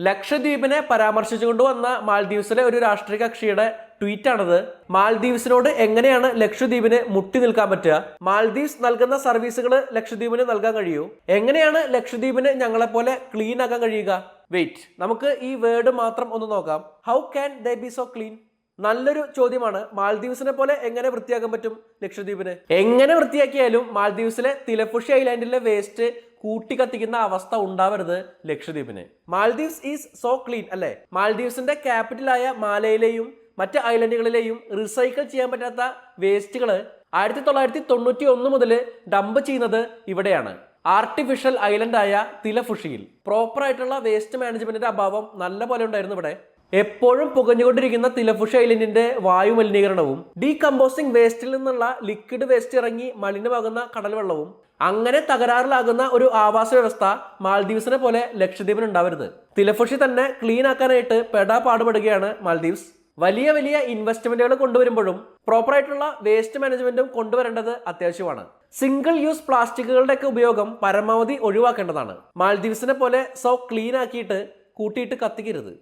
ലക്ഷദ്വീപിനെ പരാമർശിച്ചുകൊണ്ട് വന്ന മാൽദ്വീപ്സിലെ ഒരു രാഷ്ട്രീയ കക്ഷിയുടെ ട്വീറ്റ് ആണത് മാൽദീവ്സിനോട് എങ്ങനെയാണ് ലക്ഷദ്വീപിന് മുട്ടി നിൽക്കാൻ പറ്റുക? മാൽദ്വീപ്സ് നൽകുന്ന സർവീസുകൾ ലക്ഷദ്വീപിന് നൽകാൻ കഴിയൂ. എങ്ങനെയാണ് ലക്ഷദ്വീപിന് ഞങ്ങളെപ്പോലെ ക്ലീൻ ആക്കാൻ കഴിയുക? വെയിറ്റ് നമുക്ക് ഈ വേർഡ് മാത്രം ഒന്ന് നോക്കാം. How can they be so clean നല്ലൊരു ചോദ്യമാണ്. മാൽദ്വീപ്സിനെ പോലെ എങ്ങനെ വൃത്തിയാക്കാൻ പറ്റും ലക്ഷദ്വീപിന്? എങ്ങനെ വൃത്തിയാക്കിയാലും മാൽദ്വീപ്സിലെ തിലഫുഷി ഐലാൻഡിലെ വേസ്റ്റ് കൂട്ടി കത്തിക്കുന്ന അവസ്ഥ ഉണ്ടാവരുത് ലക്ഷദ്വീപിന്. മാൽദീവ്സ് ഈസ് സോ ക്ലീൻ അല്ലെ? മാൽദീവ്സിന്റെ ക്യാപിറ്റലായ മാലയിലെയും മറ്റ് ഐലൻഡുകളിലെയും റീസൈക്കിൾ ചെയ്യാൻ പറ്റാത്ത വേസ്റ്റുകൾ ആയിരത്തി തൊള്ളായിരത്തി തൊണ്ണൂറ്റി ഒന്ന് മുതൽ ഡംപ് ചെയ്യുന്നത് ഇവിടെയാണ്. ആർട്ടിഫിഷ്യൽ ഐലൻഡായ തിലഫുഷിയിൽ. പ്രോപ്പറായിട്ടുള്ള വേസ്റ്റ് മാനേജ്മെന്റിന്റെ അഭാവം നല്ല പോലെ ഉണ്ടായിരുന്നു ഇവിടെ. എപ്പോഴും പുകഞ്ഞുകൊണ്ടിരിക്കുന്ന തിലഫുഷ ഐലൻഡിന്റെ വായു മലിനീകരണവും ഡീകമ്പോസിംഗ് വേസ്റ്റിൽ നിന്നുള്ള ലിക്വിഡ് വേസ്റ്റ് ഇറങ്ങി മലിനമാകുന്ന കടൽ വെള്ളവും അങ്ങനെ തകരാറിലാകുന്ന ഒരു ആവാസ വ്യവസ്ഥ മാൽദ്വീപ്സിനെ പോലെ ലക്ഷദ്വീപിന് ഉണ്ടാവരുത്. തിലഫുഷി തന്നെ ക്ലീൻ ആക്കാനായിട്ട് പെടാ പാടുപെടുകയാണ് മാൽദ്വീപ്സ് വലിയ വലിയ ഇൻവെസ്റ്റ്മെന്റുകൾ കൊണ്ടുവരുമ്പോഴും പ്രോപ്പർ ആയിട്ടുള്ള വേസ്റ്റ് മാനേജ്മെന്റും കൊണ്ടുവരേണ്ടത് അത്യാവശ്യമാണ്. സിംഗിൾ യൂസ് പ്ലാസ്റ്റിക്കുകളുടെ ഒക്കെ ഉപയോഗം പരമാവധി ഒഴിവാക്കേണ്ടതാണ്. മാൽദ്വീപ്സിനെ പോലെ സോ ക്ലീൻ ആക്കിയിട്ട് കൂട്ടിയിട്ട് കത്തിക്കരുത്.